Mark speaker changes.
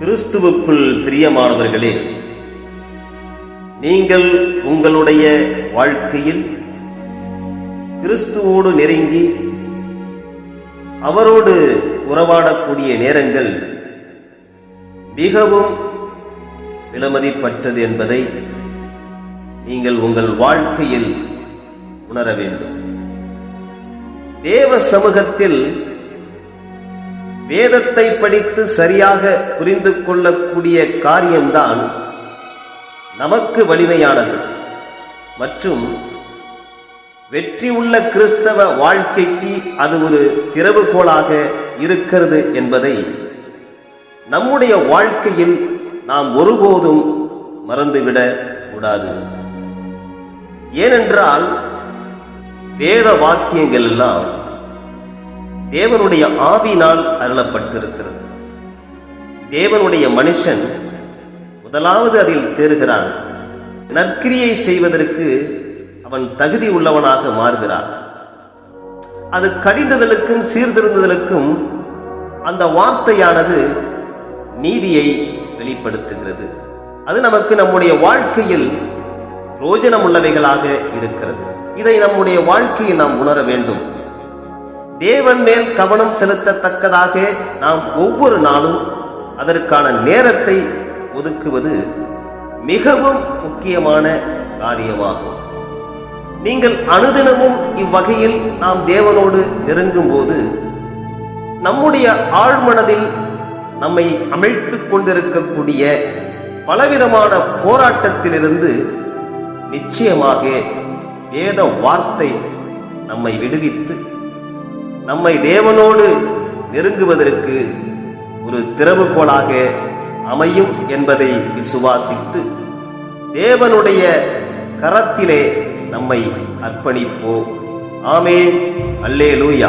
Speaker 1: கிறிஸ்துவுக்குள் பிரியமானவர்களே நீங்கள் உங்களுடைய வாழ்க்கையில் கிறிஸ்துவோடு நெருங்கி அவரோடு உறவாடக்கூடிய நேரங்கள் மிகவும் விலமதிப்பற்றது என்பதை நீங்கள் உங்கள் வாழ்க்கையில் உணர வேண்டும். தேவ சமூகத்தில் வேதத்தை படித்து சரியாக புரிந்து கொள்ளக்கூடிய காரியம்தான் நமக்கு வலிமையானது. மற்றும் வெற்றி உள்ள கிறிஸ்தவ வாழ்க்கைக்கு அது ஒரு திறவுகோலாக இருக்கிறது என்பதை நம்முடைய வாழ்க்கையில் நாம் ஒருபோதும் மறந்துவிடக் கூடாது. ஏனென்றால் வேத வாக்கியங்கள் எல்லாம் தேவனுடைய ஆவினால் அருளப்பட்டிருக்கிறது. தேவனுடைய மனுஷன் முதலாவது அதில் தேறுகிறான். நற்கிரியை செய்வதற்கு அவன் தகுதி உள்ளவனாக மாறுகிறான். அது கடிந்ததலுக்கும் சீர்திருந்துதலுக்கும் அந்த வார்த்தையானது நீதியை வெளிப்படுத்துகிறது. அது நமக்கு நம்முடைய வாழ்க்கையில் பிரோஜனம் உள்ளவைகளாக இருக்கிறது. இதை நம்முடைய வாழ்க்கையில் நாம் உணர வேண்டும். தேவன் மேல் கவனம் செலுத்தத்தக்கதாக நாம் ஒவ்வொரு நாளும் அதற்கான நேரத்தை ஒதுக்குவது மிகவும் முக்கியமான காரியமாகும். நீங்கள் அனுதினமும் இவ்வகையில் நாம் தேவனோடு நெருங்கும் போது நம்முடைய ஆழ்மனதில் நம்மை அமிழ்த்து கொண்டிருக்கக்கூடிய பலவிதமான போராட்டத்திலிருந்து நிச்சயமாக வேத வார்த்தை நம்மை விடுவித்து நம்மை தேவனோடு நெருங்குவதற்கு ஒரு திறவுகோலாக அமையும் என்பதை விசுவாசித்து தேவனுடைய கரத்திலே நம்மை அர்ப்பணிப்போம். ஆமே அல்லேலூயா.